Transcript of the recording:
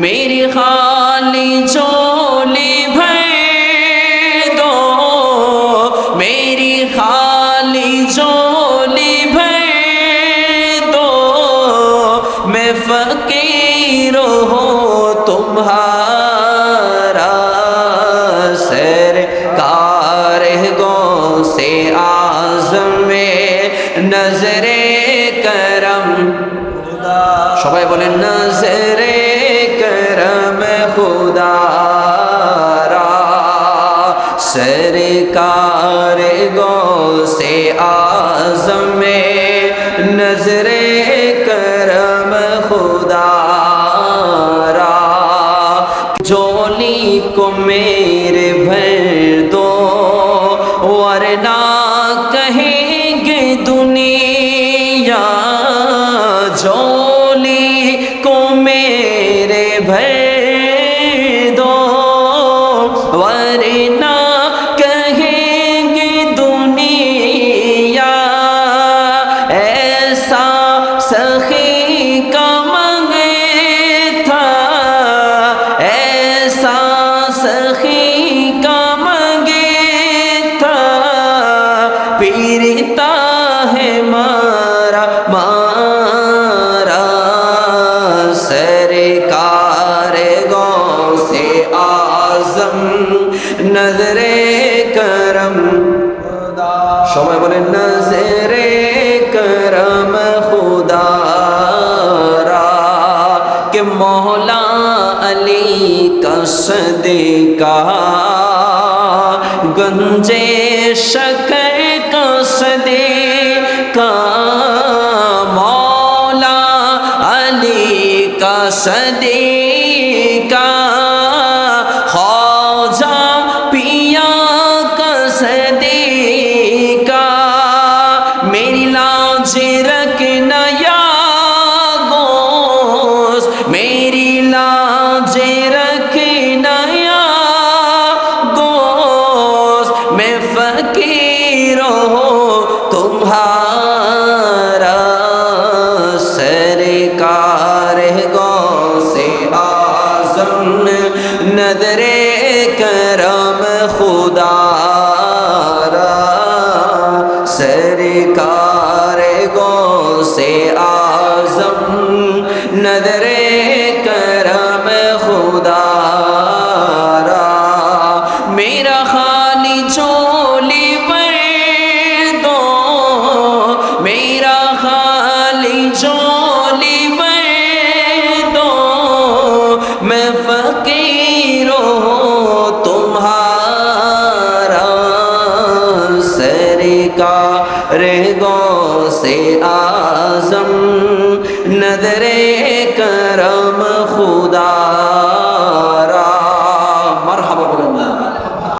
मेरी खाली चोली भर दो मेरी खाली चोली भर दो मैं फकीर हो तुम्हारा सर कार गो से आजम में नजरे करम সবাই বলেন না জেরে خدا را سرکار گو سے آزم میں نظر کرم خدا را جولی کو میرے بھر دو ورنہ کہیں گے دنیا جو पीरता है मारा मारा सरकार गौ से आजम नजरे करम সময় বলেন নজরে করম খুদারা কে মহলা আলী কসদে কা গঞ্জে शकल 大声的歌。نظر کرم خدا فقیروں تمہارا سرکار کا سے آزم نظر کرم خدا